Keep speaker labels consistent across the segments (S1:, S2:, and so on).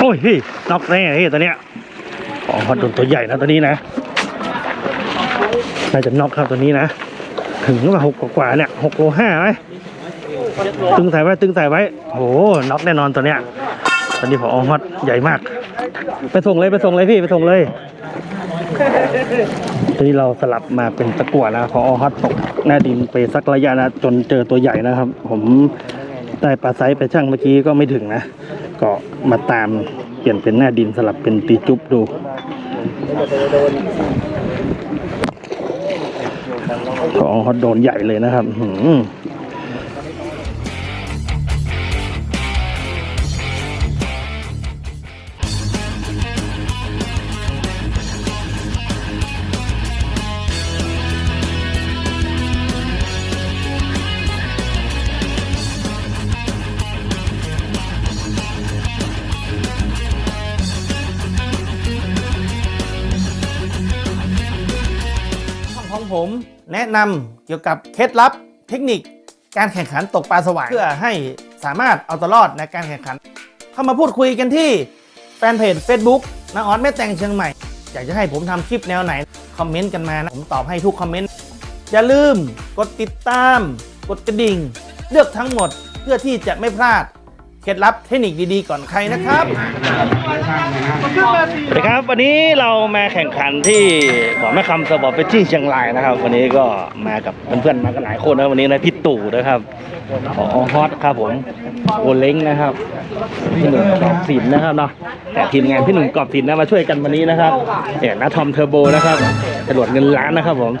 S1: โอ้ยพี่นอกแน่พี่ตัวเนี้ยอ๋อโดนตัวใหญ่นะตัวนี้นะน่าจะนอกครับตัวนี้นะ ถึงหรือเปล่าหกกว่าเนี่ยหกโลห้าไหมตึงใส่ไว้ตึงใส่ไว้โหน็อกแน่นอนตัวเนี้ยตอนนี้พอฮอตใหญ่มาก ไปส่งเลยไปส่งเลยพี่ไปส่งเลยทีนี้เราสลับมาเป็นตะกั่วนะพอฮอตตกหน้าดินไปสักระยะนะจนเจอตัวใหญ่นะครับ ผม ได้ปลาไซส์ไปช่างเมื่อกี้ก็ไม่ถึงนะ ก็มาตามเปลี่ยนเป็นหน้าดินสลับเป็นตีจุ๊บดู ของฮอตโดนใหญ่เลยนะครับ แนะนำเกี่ยวกับเคล็ดลับเทคนิค การแข่งขันตกปลาสวายเพื่อให้สามารถเอาตัวรอดในการแข่งขัน เข้ามาพูดคุยกันที่แฟนเพจ Facebook นาออสแม่แตงเชียงใหม่ อยากจะให้ผมทำคลิปแนวไหน คอมเมนต์กันมานะผมตอบให้ทุกคอมเมนต์อย่าลืมกดติดตาม กดกระดิ่ง เลือกทั้งหมดเพื่อที่จะไม่พลาด เคล็ดลับเทคนิคดีๆก่อนใครนะครับ สวัสดีครับวันนี้เรามาแข่งขันที่บ่อแม่คำสปอร์ตเฟชชิ่งเชียงรายนะครับ วันนี้ก็มากับเพื่อนๆมากันหลายคนนะวันนี้นะพี่ตู่นะครับขอฮอตครับผมโอเล้งนะครับพี่หนุ่มกอบสินนะครับเนาะแต่ทีมงานพี่หนุ่มกอบสินนะมาช่วยกันวันนี้นะครับเนี่ยนะทอมเทอร์โบนะครับจรวดเงินล้านนะครับผม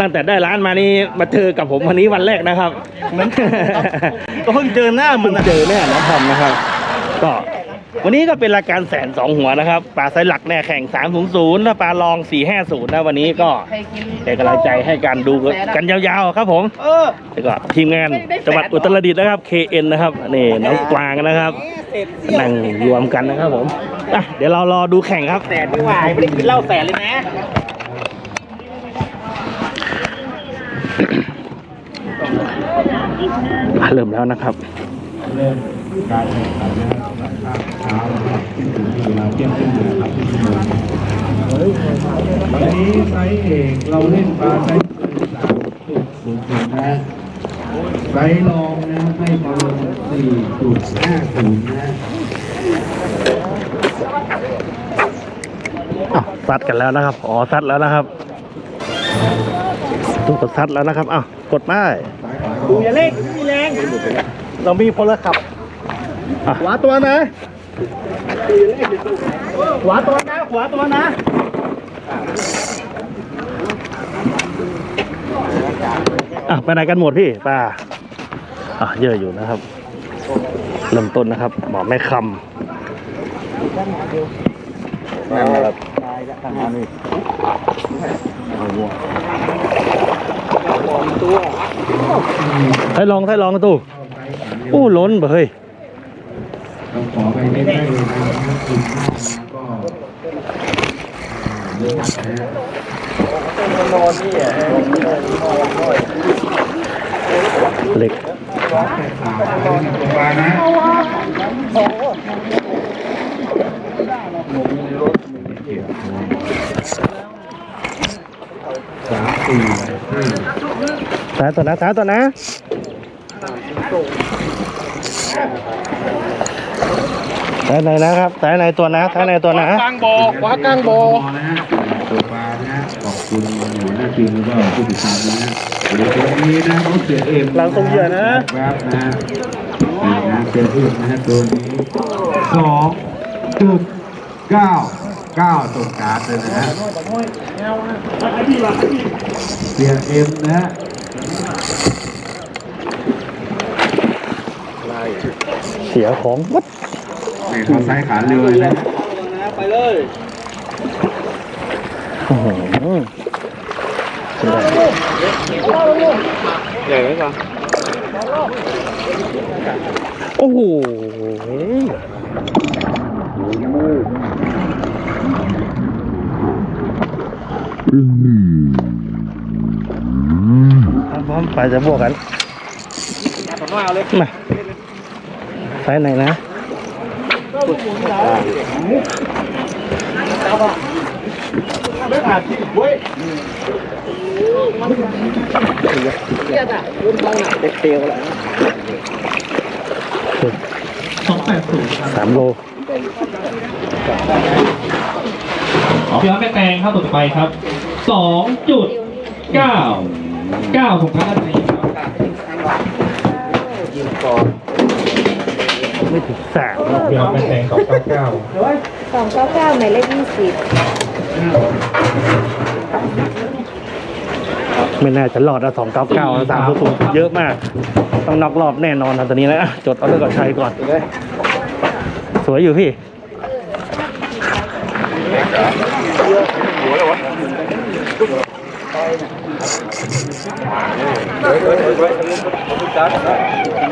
S1: ตั้งแต่ได้ร้านมานี่มาเจอกับผมวันนี้วันแรกนะครับ
S2: ก็เพิ่งเจอหน้ามึ
S1: มึ
S2: ง
S1: ง
S2: นะ
S1: เจอแน่นะทอมนะครับ ก็วันนี้ก็เป็นรายการแสนสองหัวนะครับปลาไซส์หลักเนี่ยแข่ง3 0 0ถ้าปลาลอง 4 5 0นะวันนี้ก็เป็นกำลังใจให้การดูกันยาวๆครับผม
S2: เออ
S1: แล้วก็ทีมงานจังหวัดอุตรดิตถ์นะครับ KN นะครับนี่น้องกวางนะครับนั่งรวมกันนะครับผมอะเดี๋ยวเรารอดูแข่งครับ
S2: แสนไม่ไหวไม่ได้กินเหล้าแสนเลยนะ
S1: อะเริ่มแล้วนะครับ
S3: เริ่ม การแข่งขันนะครับเช้านะครับถึงเวลาเที่ยงครึ่งนะครับที่ชั่วโมงวันนี้ไซส์เอกเราเล่นปลาไซส์สามจุดศูนย์ศูนย์นะไซส์รองนะให้ประมาณสี่จุดห้าศูนย์นะ
S1: อ้าวซัดกันแล้วนะครับ อ๋อซัดแล้วนะครับตู้กดซัดแล้วนะครับอ้าวกดป้าย
S2: ดูอย่าเล่นไม่มีแรง
S1: เรามีพลขับอะ
S2: ขวาตัวนะ ขวาตัวนะ ขวาตัวนะ
S1: อะไปไหนกันหมดพี่ป้าอะเยอะอยู่นะครับเริ่มต้นนะครับหมอแม่คำนั่นแหละครับให้ลองให้ลองตู้อู้ล้นเบเฮ้ย
S3: เราขอไปไม่ได้เลยนะครับกินข้าวมาก็เลือกนะฮะนอนนี่อะนอนด้วย
S1: เหล็ก
S3: มมานะสามสี่ห้า
S1: สาตัวนะสาตัวนะ สายไหนนะครับสายไหนตัวนะสายไหนตัวนะ
S2: กลางบ่อขวากลางบ่อ
S3: นะฮะตัวปลานะฮะขอบคุณหัวหน้าทีมแล้วก็ผู้ติดตามนะฮะเดี๋ยวตรงนี้นะเขาเสียเอ็ม
S2: หลังทรงเหยื่อนะ
S3: ครับนะฮะนี่นะเสียเอ็มนะฮะตัวนี้สองจุดเก้าเก้าตรงกลางเลยนะฮะเสียเอ็มนะฮะ
S1: เสียของวัด
S3: นี่ทางซ้ายขาเรือเลยนะ
S2: ไปเลย
S1: อื้อหือ
S2: ใหญ่ไหมครับ
S1: โอ้โหพร้อมไปจะบวกกัน
S2: ผมว่า เอาเลย
S1: มาสายไหนนะ
S2: เอ
S1: สามโล
S4: พี่อ้อยแม่แตงเข้าตัวต่อไปครับสองจุดเก้าเก้าของพัฒนาครับ
S1: ไม่ถึงสาม
S4: พี่อ้อยแม่แตงสองเก้าเก้า
S5: สองเก้าเก้าหมายเลขยี่สิบ
S1: ไม่น่าจะรอดอะสองเก้าเก้าสามสูงเยอะมาก ต้องน็อกรอบแน่นอนนะตอนนี้นะอะจดเอาเรื่องกับชัยก่อน สวยอยู่พี่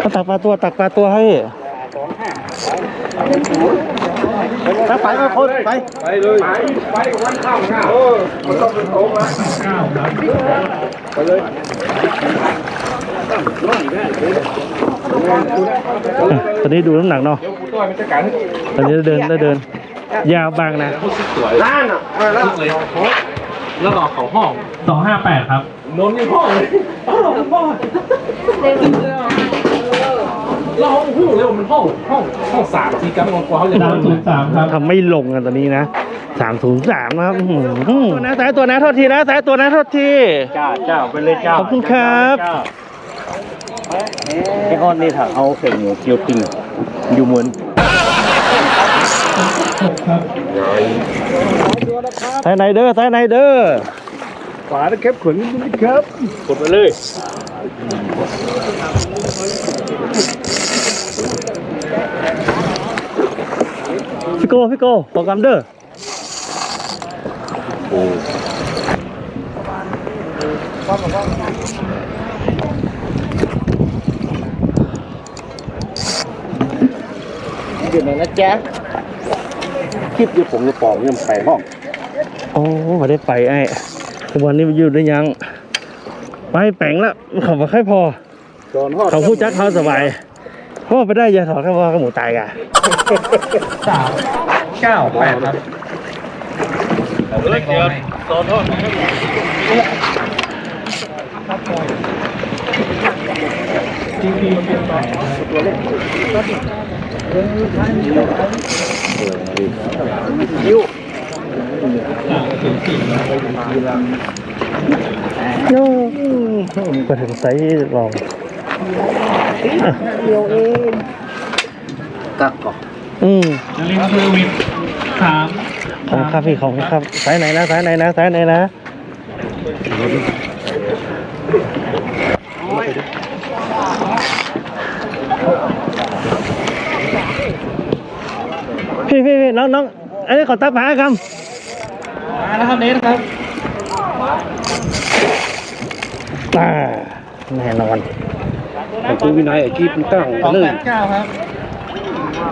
S1: ก็ตักปลาตัวตักปลาตัวให้ ไปไปไปคนไป
S2: ไปเลยไปไปวันข้าวข้าวเออมันต้องเป็นโต๊ะนะ
S4: เก้าครับ
S2: ไปเลย
S1: ตอนนี้ดูน้ำหนักเนาะ
S2: เดี๋ยวกูต้อน
S1: อนนี้เดินเดิน ยาวบางนะ
S2: ล้านอะมาแล้ว
S4: แล้วก็ของห้องสองห้าแปดครับ
S2: นนยังห้องเลย
S4: ห้อง หูเลยมันห้องห้องห้องสามทีกันกว่าเขาจะได้ศูนย์สามครับ
S1: ทำไม่ลงกันตอนนี้นะสามศูนย์สามนะครับอื้อหือตัวนะสายตัวนะโทษทีนะสายตัวนะโทษที
S2: จ้าจ้าไปเลยจ้า
S1: ขอบคุณครับ
S2: ไอ้ก้อนนี่ถ้าเอาเข่งหมูเกี๊ยวปิ้งอยู่เหมือน
S1: สายไหนเด้อสายไหนเด้อ
S2: ฝาตะเข็บขนนี่ครับกดไปเลย
S1: พี่โก้พี่โก้บอกกำเด้อ
S2: เดี๋ยวนะจ๊ะคลิปเดี๋ยวผมจะปอกเรื่องไปห้อง
S1: โอ้ไม่ได้ไปไอ้วันนี้มันหยุดได้ยัง ไปแป่งละเขาไม่ค่อยพอ
S2: ตอนห้อง
S1: เขาพูดจักเขาสบายเพราะว่าไปได้ยาถอดแค่ว่ากับหมูตายกะ
S4: สามเก้าแปดครับ
S2: เล็กเดียวตอนห้อง
S4: ทีพีเป็นไป
S2: คิ้ว
S4: สามศูนย์สี่
S1: โย่มาถึงไซส์ลอง
S5: เดียวเอง
S2: กักก่อน
S1: อืม
S4: นารินทร์เทอร์วินสาม
S1: ของครับพี่ของครับสายไหนนะสายไหนนะสายไหนนะพี่พี่พี่น้องน้องอันนี้ขอตักปลาครับ
S4: มาแล้วครับเนสครับ
S1: อ่าแน่นอน
S2: ไอ้กูวินัยไอ้กีบมันตั้ง
S4: สอง
S2: เล
S4: แป
S2: ย
S4: ดเก้าครับ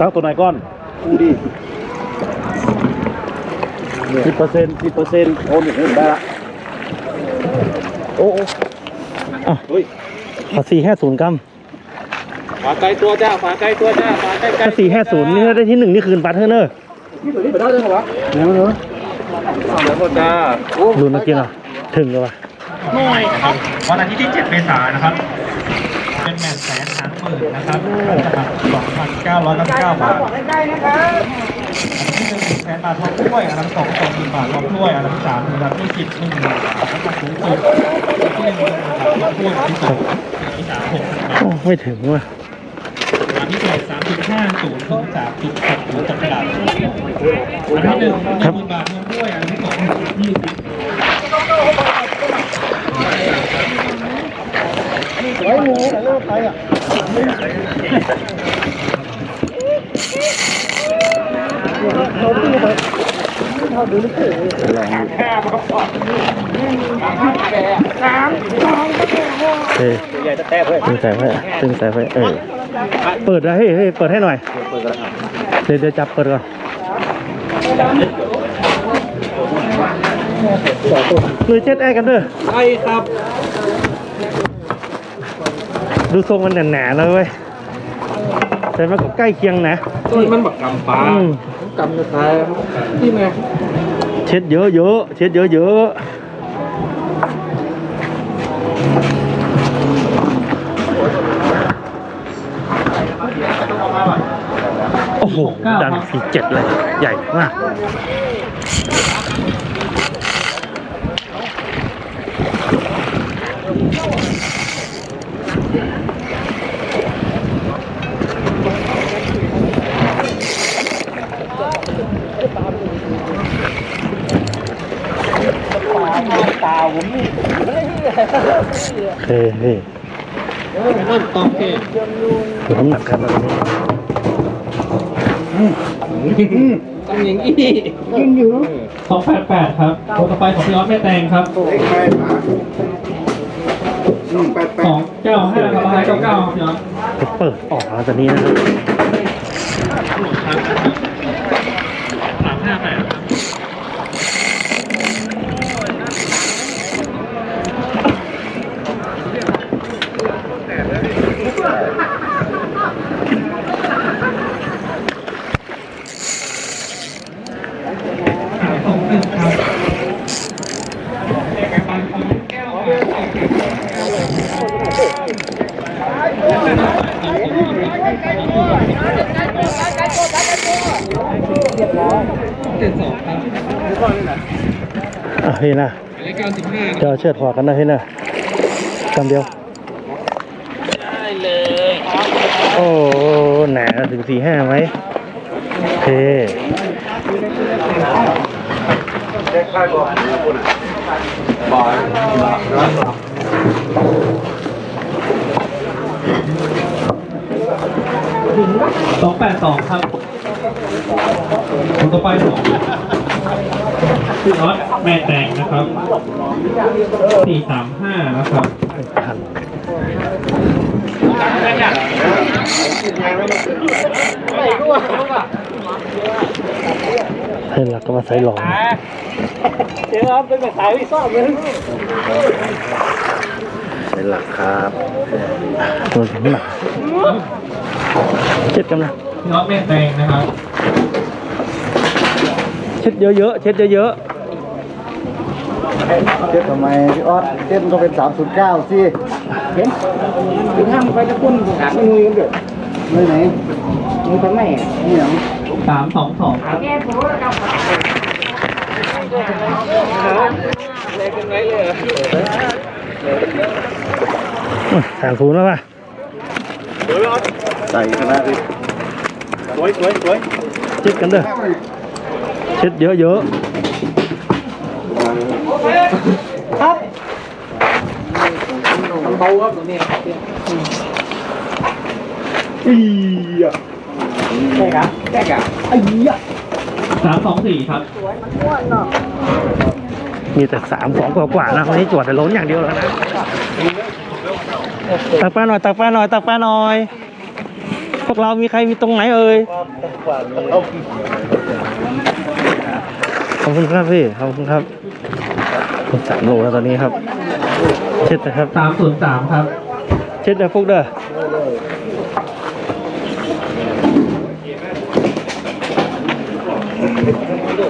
S1: ตักตัวไหนก้อน
S2: กูดิสิบเปอร์เซ็นต์สิบเปอร์เซ็นต์โอนอย่างนี้ได้ละโอ้โอ้
S1: อะ
S2: เฮ้ย
S1: ขอสี่ห้าศูนย์กรัม
S2: ฝาไกลตัวจ้าฝาไกลตัวจ้าฝาไกลไกล
S1: ถ้าสี่ห้าศูนย์นี่ถ้าได้ที่หนึ่งนี่คืนปลาเทอร์เนอร์
S2: นี่ตัวนี้ไปได้เลยเหรอวะเดี๋ยวเดี๋ยวเดี๋ยวจ้าโอ้
S1: ดูนักกินเหรอถึงเลยวะ
S4: หน่วยครับวันอาทิตย์ที่ 7 เมษายนนะครับเป็นแมตช์ แสนหางหมื่นนะครับ2,999 บาทอันที่หนึ่งแสนบาททองถ้วยอันดับสองสองหมื่นบาททองถ้วยอันดับสามอันดับที่สิบหนึ่งหมื่นบาทอันดับสูงสุดที่หนึ่งหมื่นบาททองถ้วยที่สองที่สามหกหมื่นบาท
S1: โอ้ไม่ถึงว่ะ
S4: อันที่สองสามจุดห้าศูนย์ถึงสามจุดหกศูนย์จักรดาษอันที่หนึ่งหนึ่งหมื่นบาททองถ้วยอันที่สองยี่สิบ
S1: เฮ้ย
S2: ใหญ่ตะแตกเลย
S1: ตึงสายไฟตึงสายไฟเออเปิดนะเฮ้ยเฮ้ยเปิดให้หน่อยเดี๋ยวเดี๋ยวจับเปิดก่อนเลยเจ็ดแอร์กันเด้อ
S2: ใช่ครับ
S1: ดูทรงมันหนาๆแล้วเว้ยแต่มันก็ใกล้เคียงนะ
S4: ต้นมันบักกำปลา
S1: อืม
S4: กำกระทายที่ไง
S1: เช็ดเยอะเยอะเช็ดเยอะเยอะโอ้โหดันสี่เจ็ดเลย ใหญ่มาก โอเคพี่
S4: เริ่มตองเท
S1: ดูน้ำหนักครับตอนนี้
S4: ต้องยิงอี้ยิงอยู่สองแปดแปดครับตัวต่อไปของพี่ออสแม่แตงครับ สองเก้าห้าครับท้ายเก้าเก้าครับพี่ออส
S1: จะเปิดออกแล้วตอนนี้นะครับ
S4: สามห้าแปด
S1: พี่นะ
S4: เลขเก้าสิบห้า
S1: จะเอาเชือดพอกันนะพี่นะคำเดียวได้เลยโอ้หนาถึงสี่ห้าไหมโอเค
S4: สองแปดสองครับคนต่อไปของ พี่ออสแม่แตงนะครับสี่สามห้านะครับ
S1: ไม่ทันให้หลักก็มาใส่หลอมเดี๋ยวครับเป็นแบบสายวิซ่อมเลยใส่หลักครับตัวถึงหนักเช็ดกันนะ
S4: พี่ออสแม่แตงนะครับ
S1: เช็ดเยอะๆ เช็ดเยอะ
S2: เจ็ดทำไมพี่ออสเจ็ดก็เป็นสามศูนย์เก้าสิเห็นถึงห้ามไปตะกุนหาไม่งุยกันเดือดเลยไหนมึงทำไมนี่หนัง
S4: สามสองสองครับ
S1: ๆสามศูนย์แล้วป่ะ
S2: ใส่คณะดิสวยสวยสวย
S1: เช็ดกันเด้อเช็ดเยอะๆอี ครับต้อะ
S4: สามสองสี่ครับ
S1: มีแต่สามสองกว่าๆนะวันนี้จวดแต่ล้นอย่างเดียวแล้วนะตักปลาหน่อยตักปลาหน่อยตักปลาหน่อย พวกเรามีใครมีตรงไหนเอ่ยขอบคุณครับพี่ขอบคุณครับ สามโลแล้วตอนนี้ครับ เช็ดนะครับ
S4: สามศูนย์สามครับ
S1: เช็ดเด้อฟุกเด้อ嗯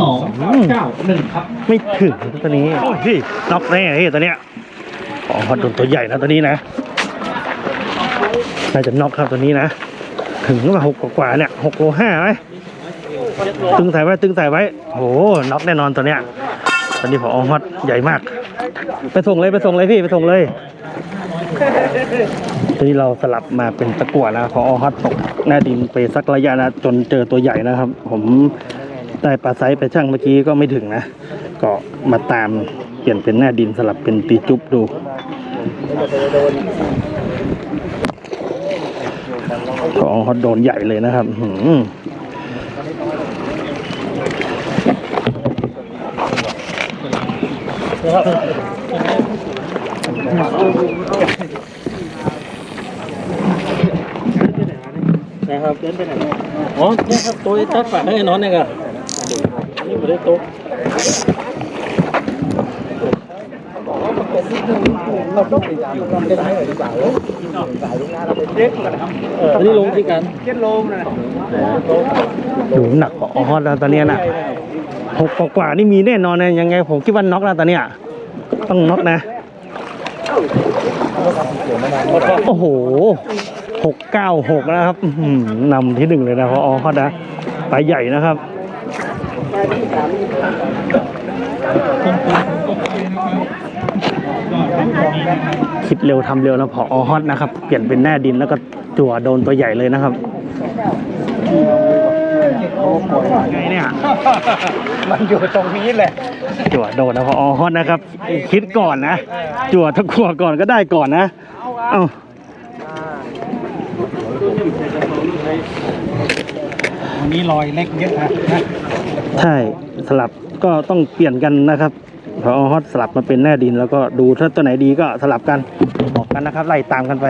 S4: สองเก้าหนึ่งครับ
S1: ไม่ถึงตัวนี้โอ้ยพี่น็อกแน่พี่ตัวเนี้ยอ๋อโดนตัวใหญ่นะตัวนี้นะน่าจะน็อกครับตัวนี้นะถึงว่าหกกว่าเนี่ยหกโลห้าไหมตึงใส่ไว้ตึงใส่ไว้โหน็อกแน่นอนตัวเนี้ยตอนนี้พอฮอตใหญ่มาก ไปส่งเลยไปส่งเลยพี่ไปส่งเลยทีนี้เราสลับมาเป็นตะกั่วนะพอฮอตตกหน้าดินไปสักระยะนะจนเจอตัวใหญ่นะครับ ผมได้ปลาไซส์ไปช่างเมื่อกี้ก็ไม่ถึงนะ ก็มาตามเปลี่ยนเป็นหน้าดินสลับเป็นตีจุ๊บดู ของฮอตโดนใหญ่เลยนะครับหืม
S4: ครับเดินไปไหนอ๋อเนี่ยครับตัวตัดฝาให้นอนเนี่ยครับนี่ไม่ได้โต๊ะ เราต้องไปกันนี้ลงที่กัน
S1: อยู่หนักกว่าออสแล้วตอนเนี้ยน่ะหกกว่านี่มีแน่นอนนะยังไงผมคิดว่าน็อกแล้วตอนเนี้ยต้องน็อกนะโอ้โหหกเก้าหกนะครับนำที่หนึ่งเลยนะเพราะออสนะไปใหญ่นะครับ คิดเร็วทำเร็วนะพออฮอตนะครับ เปลี่ยนเป็นแน่ดินแล้วก็จั่วโดนตัวใหญ่เลยนะครับไงเนี่ย
S2: มันอยู่ตรงนี้แหละ
S1: จั่วโดนนะพออฮอตนะครับ คิดก่อนนะ จั่วทั้งขวก่อนก็ได้ก่อนนะ เอ้า
S2: วันนี้รอยเล็กเยอะนะ
S1: ใช่สลับก็ต้องเปลี่ยนกันนะครับ พอฮอตสลับมาเป็นแน่ดินแล้วก็ดูถ้าตัวไหนดีก็สลับกันบอกกันนะครับ ไล่ตามกันไป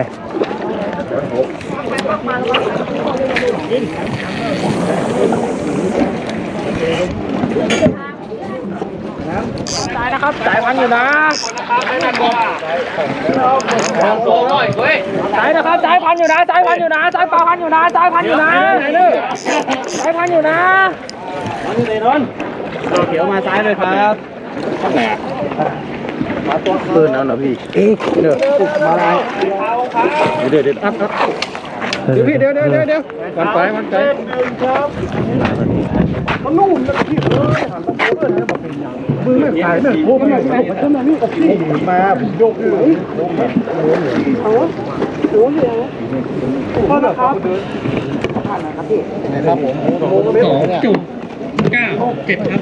S2: สายนะครับสายพันอยู่นะสายนะครับสายพันอยู่นะสายพันอยู่นะสายปลาพันอยู่นะสายพันอยู่นะสายพันอยู่นะเขียวมาซ้ายเลยครับ
S1: ปืนเอาหน่อยพี่
S2: เอ๊ะเดี๋ยวมาอะไร
S1: เดี๋ยวเดี๋ยว
S2: ครับครับเดี๋ยวพี่เดี๋ยวเดี๋ยวเดี๋ยวเดี๋ยวมันไปมันไปมือไม่ขายไม่โค้งไม่ขายมันมานี่กับพี่มาผมยกเลยครับผม
S4: สองจุดเก้าเจ็ดครับ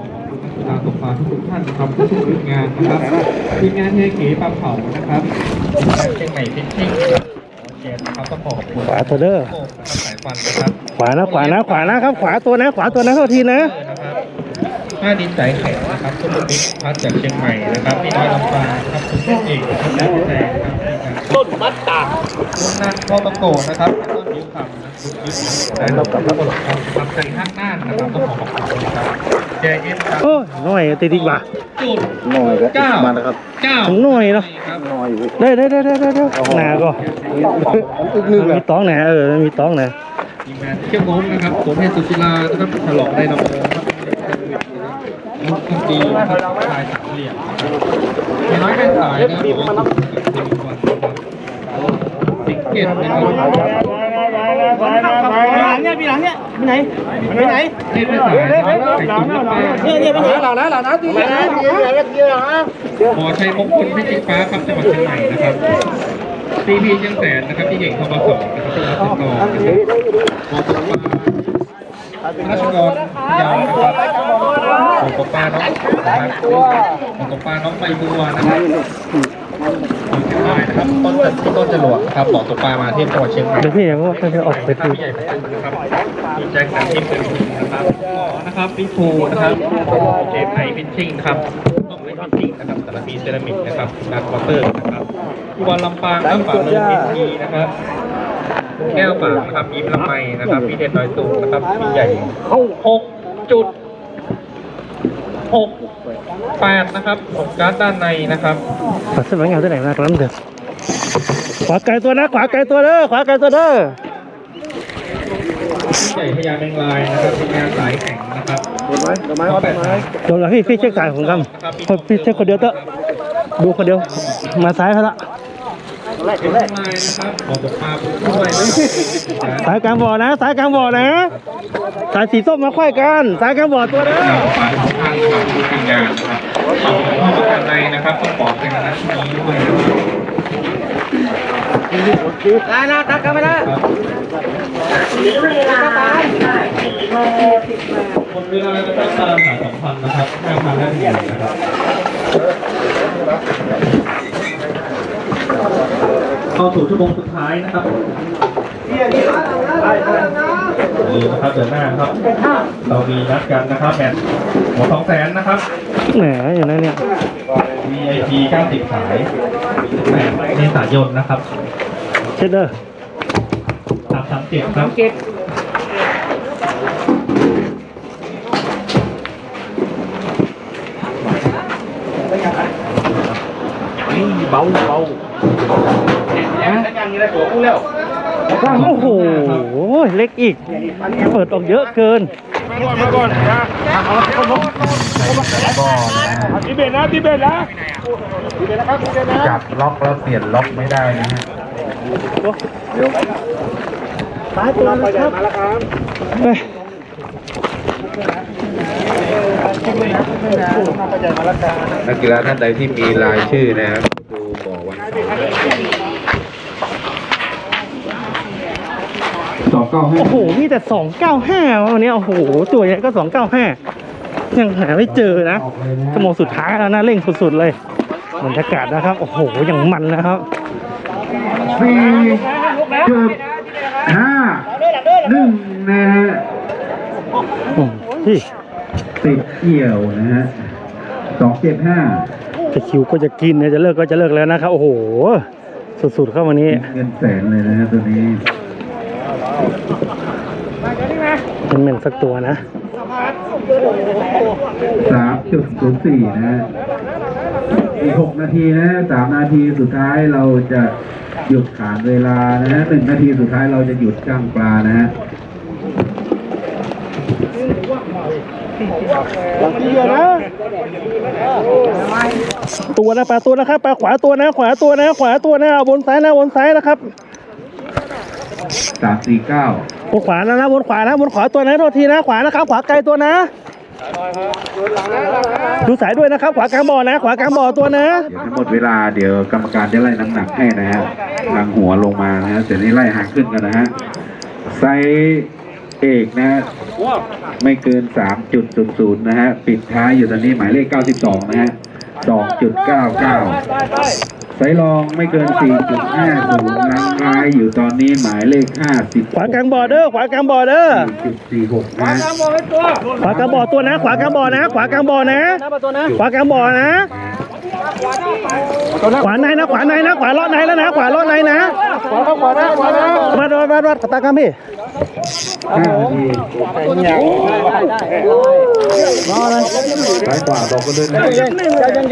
S4: กีฬาตกปลาทุกๆท่านนะครับผู้ร่วมงานนะครับทีมงานเฮียเก๋ปลาเผานะครับทีมงานเชียงใหม่ฟิชชิ่งนะครับโอเคนะครับต้องขอขอบคุณ
S1: ขวาตัวเด้อ
S4: โอ้นะครับสายฟันนะครับ
S1: ขวานะขวานะขวานะครับ ขวาตัวนะ ขวาตัวนะเท่าทีนะ
S4: นะครับห้าดินสายแข็งนะครับคุณบิ๊กพัดจากเชียงใหม่นะครับพี่น้อยลำปางครับคุณเส้นเอกนะครับและแสงครับต้นมัดตากต้นนักพ่อตะโกนะครับ ต้นยิ้วคำนะยุทธยุทธและเรากับทั้งหมดครับครับใจห้างน่านนะครับต้องขอขอบคุณนะครับแจเย็นครับ
S1: โอ้ยน้อยติดอีกบ่า
S4: จุด
S2: หน่อยแล้ว
S4: เก้า
S2: มาแล้วครับ
S4: เก้า
S1: ถึงน้อยเนาะ
S4: ครับ
S2: หน่อยอยู่
S1: ได้ได้ได้ได้ได้ได้หนาก็
S2: อึกนึง
S1: มีต้องหนาเออมีต้องหนา
S4: ทีมงานเชี่ยวโน้มนะครับผมเทพสุศิลานะครับฉลองได้นำโมครับน้องตีนะครับชายสามเหลี่ยมนะครับน้อยแค่สายนะครับสิงเกตนะครับ
S1: เนี่ยมีหลังเนี่ยมีไหนมีไหน
S4: เล่ยไปไหนไปไหน
S1: เนี่ยเนี่ยมีไหน
S2: หลังนะหลังนะตีนะตีนะตีนะ
S4: หมอชัยมงคลพิจิตรฟ้าครับจังหวัดเชียงใหม่นะครับซีพีเชียงแสนนะครับที่เก่งทบสองนะครับที่รับติดต่อนะครับมอตปาราชกรยาวนะครับมอตปาน้องนะครับมอตปาน้องใบบัวนะครับ ของเชียงรายนะครับต้นพี่ต้นจรวดนะครับมอตปามาเทียบจังหวัดเชียงใหม่
S1: เดี๋ยวพี่ยังว่าจะออกไป
S4: ครั
S1: ดู
S4: บใหญ่นะครับพี่แจ็คสันทิพย์เป็นนะครับหมอนะครับพี่ภูนะครับเจมไอพิชชิ่งครับต้องไอพิชชิ่งนะครับสารพีเซรามิกนะครับนักวอเตอร์นะครับพี่วันลำปางครับฝ่ามือพิทีนะครับแก้วฝางนะครับยิ้มละไมนะครับพี่เทนดอยตูงนะครับพี่ใหญ่หกจุดหก แปดนะครับของการ์ดด้านในนะครับ
S1: ขวาเส้นหลังเงาที่ไหนนะกระนั้นเถอะขวาไกลตัวนะขวาไกลตัวเด้อขวาไกลตัวเด้อ
S4: พี่ใหญ่พญาแมงลายนะครับเป็นงานสายแข็งนะครับ
S2: ต้นไม้ต้นไม้ต้นไม้
S1: จบแล้วพี่พี่เช็คสายของคำคนพี่เช็คคนเดียวเถอะดูคนเดียวมาซ้ายเขาละ
S2: แรก
S4: เป็น
S2: แร
S4: แม
S2: ก
S4: งลายนะครับบอกตกปลาด้วยนะครับ
S1: สายกลางบ่อนะ สายกลางบ่อนะ สายสีส้มมาค่อยกัน สายกลางบ่อตัวเด้อ
S4: เราฝ่ายของทางฝั่งผู้ทีมงานนะครับของพ่อประกันในนะครับต้องบอเป็นนัดนี้ด้วยนะครับ
S2: ได้นะตักกันไปนะ
S4: ครับคนเวลาจะตามหาสองพันนะครับแค่พันแรกหนึ่งนะครับเข้าสู่ชั่วโมงสุดท้ายนะครับ นี่นะครับเดินหน้าครับ เรามีนัดกันนะครับแมตช์หัวสองแสนนะครับ
S1: แหมอย่างนั้นเนี่ย
S4: VIP 90 สายแหมเมษายนนะครับ
S1: เช็ดเดอร์
S4: สามสามเจ็ดครับ
S1: โอ้โหเล็กอีก เปิดออกเยอะเกิน
S3: จับล็อกแล้วเปลี่ยนล็อกไม่ได้นะฮะ
S1: มาต่อ้ย
S3: นักกีฬาท่านใดที่มีรายชื่อนะครับดูบอกวันสอง เก้าห้า
S1: โอ้โห มีแต่295วันนี้โอ้โห ตัวใหญ่ก็295ยังหาไม่เจอนะชั่วโมงสุดท้ายแล้วนะเร่งสุดๆเลยบรรยากาศนะครับ โอ้โหอย่างมันนะครับ
S3: สี่จุดห้าหนึ่งนะฮะ
S1: อืมพี่
S3: ติดเกี่ยวนะฮะสองเจ็ดห้า
S1: จะคิวก็จะกินนะจะเลิกก็จะเลิกแล้วนะครับ โอ้โห สุดๆเข้าวันนี้
S3: เงินแสนเลยนะฮะตัวนี้
S1: เป็นเมนสักตัวนะ
S3: สามจุดศูนย์สี่นะฮะอีกหกนาทีนะฮะสามนาทีสุดท้ายเราจะหยุดขานเวลานะฮะหนึ่งนาทีสุดท้ายเราจะหยุดจ้างปลานะฮะ
S1: ตัวนะปลาตัวนะครับปลาขวาตัวนะ ขวาตัวนะ ขวาตัวนะบนซ้ายนะบนซ้ายนะครับ
S3: สามสี่เก้า
S1: บนขวาแล้วนะบนขวานะบนขวาตัวนะโทษทีนะขวานะครับขวาไกลตัวนะดูสายด้วยนะครับ ขวากลางบ่อนะ ขวากลางบ่อตัวนะ
S3: เดี๋ยวถ้าหมดเวลาเดี๋ยวกรรมการจะไล่น้ำหนักให้นะฮะทางหัวลงมานะฮะเสร็จนี้ไล่หางขึ้นกันนะฮะไซส์เอกนะฮะไม่เกิน 3.00 นะฮะ ปิดท้ายอยู่ตอนนี้หมายเลข 92 นะฮะ 2.99 ไซส์รองไม่เกิน 4.50นางร้ายอยู่ตอนนี้หมายเลข 50
S1: ขวากลางบ่อเด้อขวากลางบ่อเด้อ
S3: 4.46นะฮะ
S1: ขวากลางบ่อตัวนะ ขวากลางบ่อนะ ขวากลางบ่อนะ ขวากลางบ่อนะ ขวาในนะ ขวาในนะ ขวาเลาะในแล้วนะ ขวาเลาะในนะ ขวาเข้าขวานะขวานะมาดูมาดูตากรรม พี่
S3: 5นาทีซ้ายขวาบอกกันเลยนะ
S2: ใจเย็นใจเย็น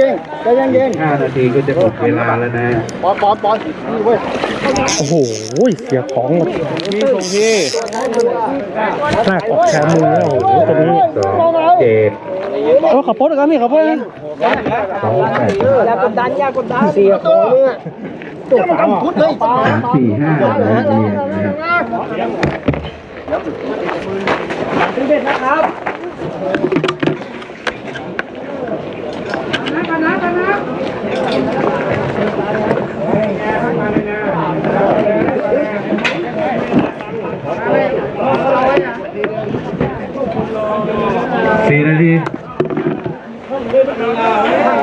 S2: ใจเย็น
S3: 5นาทีก็จะหมดเวลาแล้วนะ
S2: ปอนปอนปอนเว้ย
S1: โอ้โหเสียของหมดลาออกแคมือโอ้โหตัวนี้
S3: เจ็ด
S1: โอ้ขอโพสต์กันพี่ขอโพสต์กัน
S3: องแปด
S2: อย่ากดดันอย่ากดดันเสียของเนี่ยตัวสามพุทธเลย
S3: สามสี่ห้านะเรียนนะครับ สี่นาที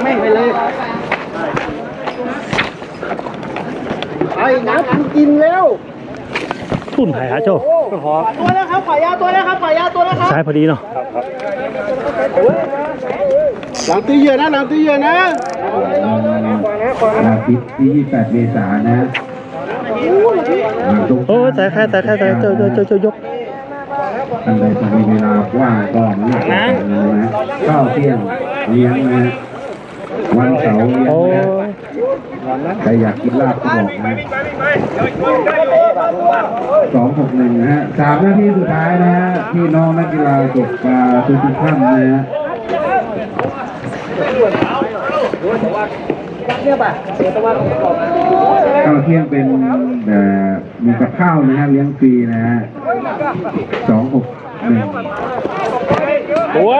S2: ไม่ไปเลยไอ้น้ำกินแล้ว
S1: ตุ่นไผ่ฮะโจ้
S2: ตัวแล้วครับขายาตัวแล้วครับขายาตัวแล้วครับ
S1: ซ้ายพอดีเนาะ
S2: หลังตีเยอะนะหลังตีเยอะนะ
S3: วันอาทิตย์ที่28เมษายนะ
S1: โอ้สายใครสายใครสายโจโจโจโจยก
S3: ท่านใดจะมีเวลาว่างก็มาเลือกนะนะข้าวเที่ยงเลี้ยงนะวันเสาร์เลี้ยงนะ ใครอยากกินลาบก็บอกนะสองหกหนึ่งนะฮะสามนาทีสุดท้ายนะฮะพี่น้องนักกีฬาตกปลาทุกท่านนะฮะข้าวเที่ยงเป็นเอ่อมีกับข้าวนะฮะเลี้ยงฟรีนะฮะสองหกหนึ่ง
S4: ตัว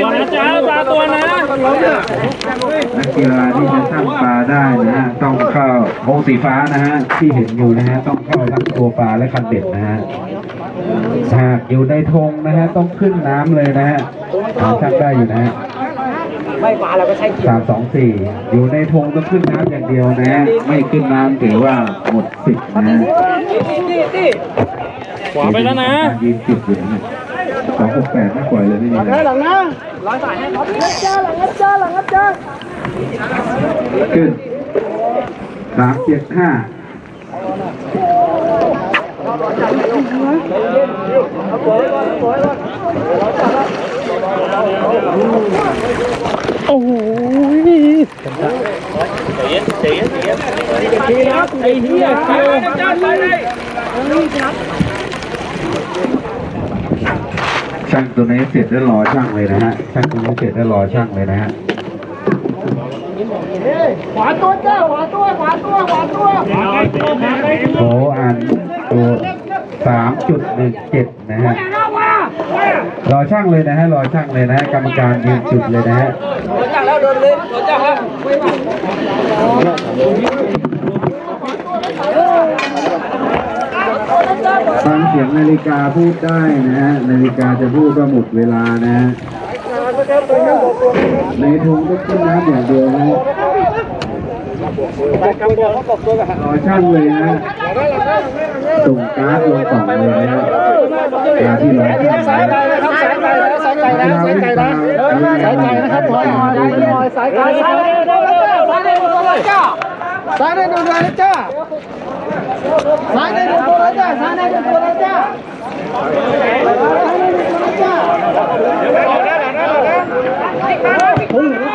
S4: ตัวนะจ้าปลาตัวนะ
S3: นักกีฬาที่จะสร้างปลาได้นะฮะต้องเข้าโพงสีฟ้านะฮะที่เห็นอยู่นะฮะต้องเข้าทั้งตัวปลาและคันเบ็ดนะฮะหากอยู่ในธงนะฮะต้องขึ้นน้ำเลยนะฮะหาช่างได้อยู่นะฮะ สามสองสี่อยู่ในธงต้องขึ้นน้ำอย่างเดียวนะฮะไม่ขึ้นน้ำถือว่าหมดสิทธิ์นะฮะ
S4: ขวาไปแล้วนะ
S3: ยืนติดอยู่นะสองหกแปดไม่ปล่อยเลยไม่มีนะ
S2: หลังนะ
S3: ขึ้นสามเจ็ดห้า
S4: ไอ้เหี้ยเกียว
S3: ช่างตัวนี้เสร็จแล้วรอช่างเลยนะฮะ ช่างตัวนี้เสร็จแล้วรอช่างเลยนะฮะ
S2: ขวาตัวจ้าขวาตัวขวาตัวขวาตัว
S3: โหอันตัวสามจุดหนึ่งเจ็ดนะฮะ รอช่างเลยนะฮะรอช่างเลยนะฮะกรรมการยืนจุดเลยนะฮะฟังเสียงนาฬิกาพูดได้นะฮะนาฬิกาจะพูดว่าหมดเวลานะฮะในธงก็ขึ้นน้ำอย่างเดียวนะรอช่างเลยนะ ส่งการ์ดลงกล่องเลยนะฮะมาที่ร้านะ
S2: สายไก่นะครับสายไก่นะสายไก่นะสายไก่นะสายไก่นะครับถอยหน่อยถอยหน่อยสายไก่สายไก่สายไก่ดูเลยจ้าสายไก่ดูตัวเลยจ้าสายไก่ดูตัวเลยจ้าสายไก่ดูตัวเลยจ้า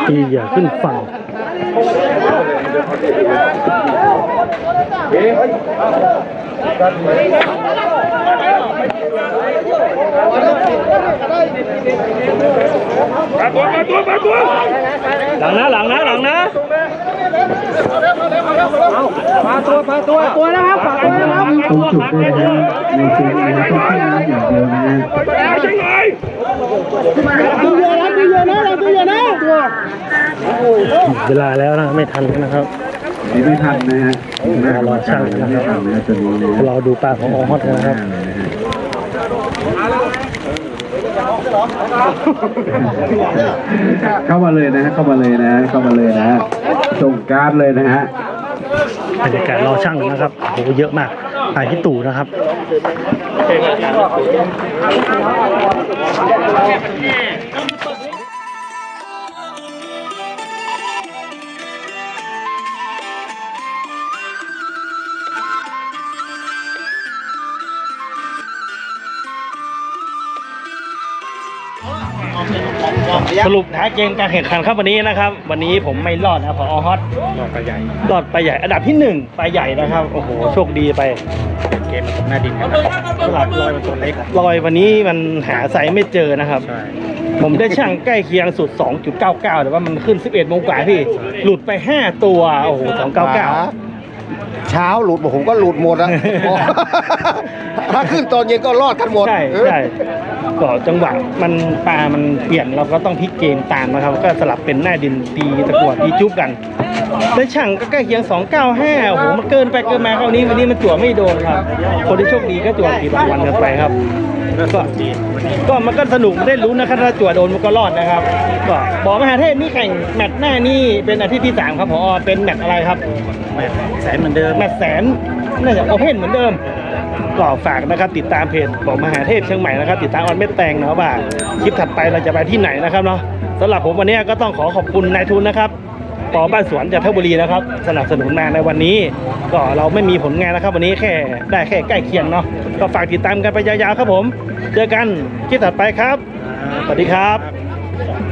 S1: พี่อย่าขึ้นฝั่ง
S4: หลังนะหลังนะหลังนะ
S2: พาตัวพาตัวตัวนะครับฝากตัวนะครับ
S3: ตรงจุดด้วยนะฮะในซีนนะฮะต้องขึ้นน้ำอย่างเดียวนะฮะ
S2: ดูเยอะนะดูเยอะนะเราดูเยอะนะตัว
S1: เวลาแล้วนะไม่ทันแล้วนะครับ
S3: นี่ไม่ทันนะฮะหน้ากรรมการไม่ทันนะฮะตัวนี้นะฮะ
S1: รอดูปลาของออฮอตนะครับ
S3: เข้ามาเลยนะฮะเข้ามาเลยนะฮะเข้ามาเลยนะฮะส่งการ์ดเลยนะฮะ
S1: บรรยากาศรอช่างนะครับโอ้โหเยอะมากถ่ายที่ตู่นะครับ สรุปท้ายเกมการแข่งขันครับวันนี้นะครับ วันนี้ผมไม่รอดนะพอฮอตรอดปลาใหญ่ รอดปลาใหญ่ อันดับที่หนึ่งปลาใหญ่นะครับ โอ้โห โชคดีไป เกมมันตกหน้าดินครับสลับลอยมันตัวเล็กลอยวันนี้มันหาไซส์ไม่เจอนะครับผมได้ช่างใกล้เคียงสุด 2.99 แต่ว่ามันขึ้น 11โมงกว่าพี่ หลุดไป 5 ตัว โอ้โห 299
S2: เช้าหลุดผมก็หลุดหมดอะ ถ้าขึ้นตอนเย็นก็รอดกันหมด
S1: ใช่ใช่ก็จังหวะมันปลามันเปลี่ยนเราก็ต้องพลิกเกมตามนะครับ ก็สลับเป็นหน้าดินตีตะกั่วตีจุ๊บกันได้ช่างก็ใกล้เคียง 295โอ้โหมันเกินไปเกินมาคราวนี้วันนี้มันจั่วไม่โดนครับ คนที่โชคดีก็จั่วกี่รางวัลกันไปครับ ก็ก็มันก็สนุกได้รู้นะครับถ้าจั่วโดนมันก็รอดนะครับ ก็บอกมหาเทพนี่แข่งแมตช์หน้านี่เป็นอาทิตย์ที่สามครับพอเป็นแมตช์อะไรครับแมตช์แสนเหมือนเดิมแมตช์แสนน่าจะโอเพนเหมือนเดิมก็ฝากนะครับติดตามเพจบอกมหาเทพเชียงใหม่นะครับ ติดตามออนเม็ดแตงนะว่าคลิปถัดไปเราจะไปที่ไหนนะครับเนาะสำหรับผมวันนี้ก็ต้องขอขอบคุณนายทุนนะครับ ปอบ้านสวนจันทบุรีนะครับ สนับสนุนมาในวันนี้ ก็เราไม่มีผลงานนะครับ วันนี้แค่ได้แค่ใกล้เคียงเนาะก็ฝากติดตามกันไปยาวๆครับผม เจอกันคลิปถัดไปครับสวัสดีครับ